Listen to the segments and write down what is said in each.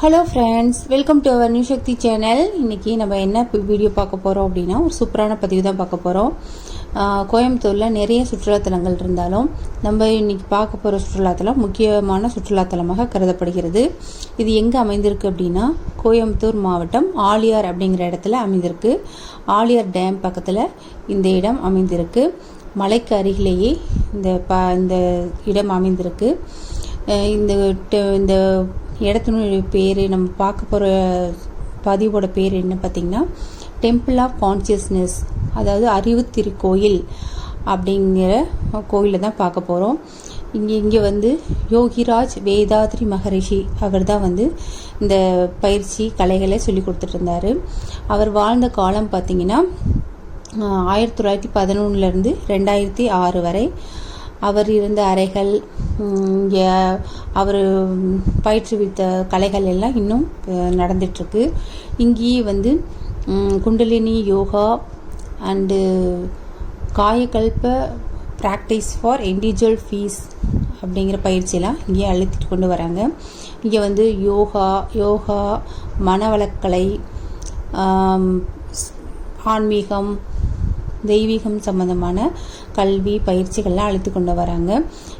Hello friends welcome to our new Shakti channel இன்றைக்கி நம்ம என்ன வீடியோ பார்க்க போகிறோம் அப்படின்னா ஒரு சூப்பரான பதிவு தான் பார்க்க போகிறோம் கோயம்புத்தூரில் நிறைய சுற்றுலாத்தலங்கள் இருந்தாலும் நம்ம இன்றைக்கி பார்க்க போகிற சுற்றுலாத்தலம் முக்கியமான சுற்றுலாத்தலமாக கருதப்படுகிறது. இது எங்கே அமைந்திருக்கு அப்படின்னா கோயம்புத்தூர் மாவட்டம் ஆலியார் அப்படிங்கிற இடத்துல அமைந்திருக்கு. ஆலியார் டேம் பக்கத்தில் இந்த இடம் அமைந்திருக்கு. மலைக்கு அருகிலேயே இந்த ப இந்த இடம் அமைந்திருக்கு. இந்த இந்த இடத்தினுடைய பேர் நம்ம பார்க்க போகிற பதிவோட பேர் என்ன பார்த்திங்கன்னா டெம்பிள் ஆஃப் கான்சியஸ்னஸ் அதாவது அறிவு திருக்கோயில் அப்படிங்கிற கோயிலில் தான் பார்க்க போகிறோம் இங்கே இங்கே வந்து யோகிராஜ் வேதாத்ரி மகரிஷி அவர் தான் வந்து இந்த பயிற்சி கலைகளை சொல்லி கொடுத்துட்ருந்தார் அவர் வாழ்ந்த காலம் பார்த்தீங்கன்னா ஆயிரத்தி தொள்ளாயிரத்தி பதினொன்றுலேருந்து ரெண்டாயிரத்தி ஆறு வரை. அவர் இருந்த அறைகள் இங்கே அவர் பயிற்றுவித்த கலைகள் எல்லாம் இன்னும் நடந்துட்டுருக்கு. இங்கேயே வந்து kundalini yoga and Kayakalpa practice for individual fees அப்படிங்கிற பயிற்சியெல்லாம் இங்கேயே அழுத்திட்டு கொண்டு வராங்க. இங்கே வந்து யோகா யோகா மனவளக்கலை ஆன்மீகம் தெய்வீகம் சம்பந்தமான கல்வி பயிற்சிகள்லாம் அழைத்து கொண்டு வராங்க.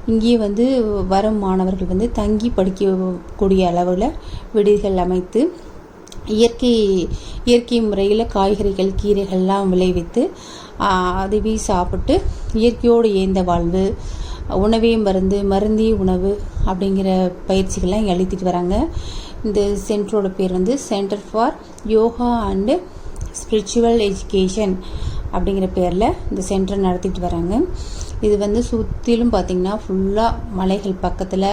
இங்கேயே வந்து வரும் மாணவர்கள் வந்து தங்கி படிக்கக்கூடிய அளவில் விடுதிகள் அமைத்து இயற்கை இயற்கை முறையில் காய்கறிகள் கீரைகள்லாம் விளைவித்து அதுவே சாப்பிட்டு இயற்கையோடு ஏந்த வாழ்வு உணவே மருந்து மருந்தே உணவு அப்படிங்கிற பயிற்சிகள்லாம் இங்கே அளித்துட்டு வராங்க. இந்த சென்டரோட பேர் வந்து Centre for Yoga and Spiritual Education அப்படிங்கிற பேரில் இந்த சென்டர் நடத்திட்டு வராங்க. இது வந்து சுற்றிலும் பார்த்திங்கன்னா ஃபுல்லாக மலைகள் பக்கத்தில்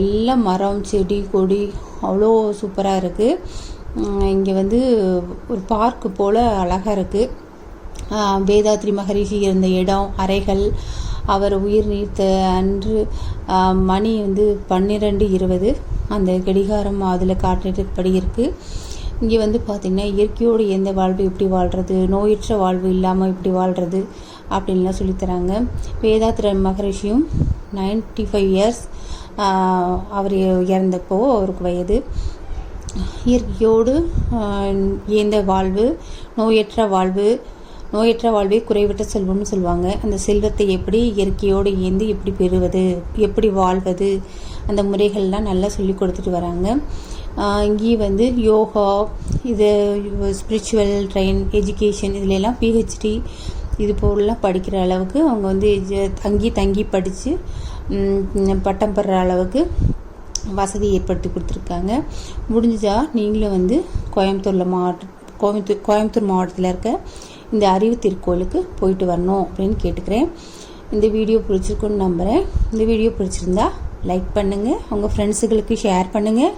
எல்லாம் மரம் செடி கொடி அவ்வளோ சூப்பராக இருக்குது இங்கே வந்து ஒரு பார்க்கு போல் அழகாக இருக்குது வேதாத்ரி மகரிஷி இருந்த இடம் அறைகள் அவர் உயிர் நீத்த அன்று மணி வந்து பன்னிரெண்டு இருபது. அந்த கடிகாரம் அதில் காட்டுறதுபடி இருக்குது இங்கே வந்து பார்த்திங்கன்னா இயற்கையோடு எந்த வாழ்வு எப்படி வாழ்கிறது நோயற்ற வாழ்வு இல்லாமல் எப்படி வாழ்கிறது அப்படின்லாம் சொல்லித்தராங்க வேதாத்திர மகரிஷியும் 95 ஃபைவ் இயர்ஸ் அவர் இறந்தப்போ அவருக்கு வயது. இயற்கையோடு எந்த வாழ்வு நோயற்ற வாழ்வு நோயற்ற வாழ்வே குறைவிட்ட செல்வம்னு சொல்லுவாங்க. அந்த செல்வத்தை எப்படி இயற்கையோடு இயந்து எப்படி பெறுவது எப்படி வாழ்வது அந்த முறைகள்லாம் நல்லா சொல்லி கொடுத்துட்டு வராங்க. இங்கேயே வந்து யோகா இது ஸ்பிரிச்சுவல் ட்ரெயின் எஜுகேஷன் இதுலலாம் பிஹெச்டி இது போலலாம் படிக்கிற அளவுக்கு அவங்க வந்து தங்கி தங்கி படித்து பட்டம் பெறுற அளவுக்கு வசதி ஏற்படுத்தி கொடுத்துருக்காங்க. முடிஞ்சதா? நீங்களும் வந்து கோயம்புத்தூரில் மாவட்ட கோயம்புத்தூர் கோயம்புத்தூர் மாவட்டத்தில் இருக்க இந்த அறிவு திருக்கோயிலுக்கு போயிட்டு வரணும் அப்படின்னு கேட்டுக்கிறேன். இந்த வீடியோ பிடிச்சிருக்குன்னு நம்புகிறேன் இந்த வீடியோ பிடிச்சிருந்தா லைக் பண்ணுங்கள் உங்கள் ஃப்ரெண்ட்ஸுகளுக்கு ஷேர் பண்ணுங்கள்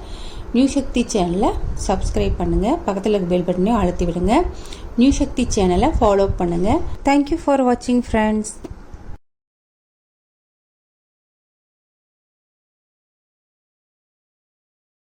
நியூ சக்தி சேனலை சப்ஸ்கிரைப் பண்ணுங்கள் பக்கத்தில் இருக்க பெல் பட்டனையும் அழுத்தி விடுங்க. நியூ சக்தி சேனலை ஃபாலோ பண்ணுங்கள் தேங்க்யூ ஃபார் வாட்சிங் ஃப்ரெண்ட்ஸ்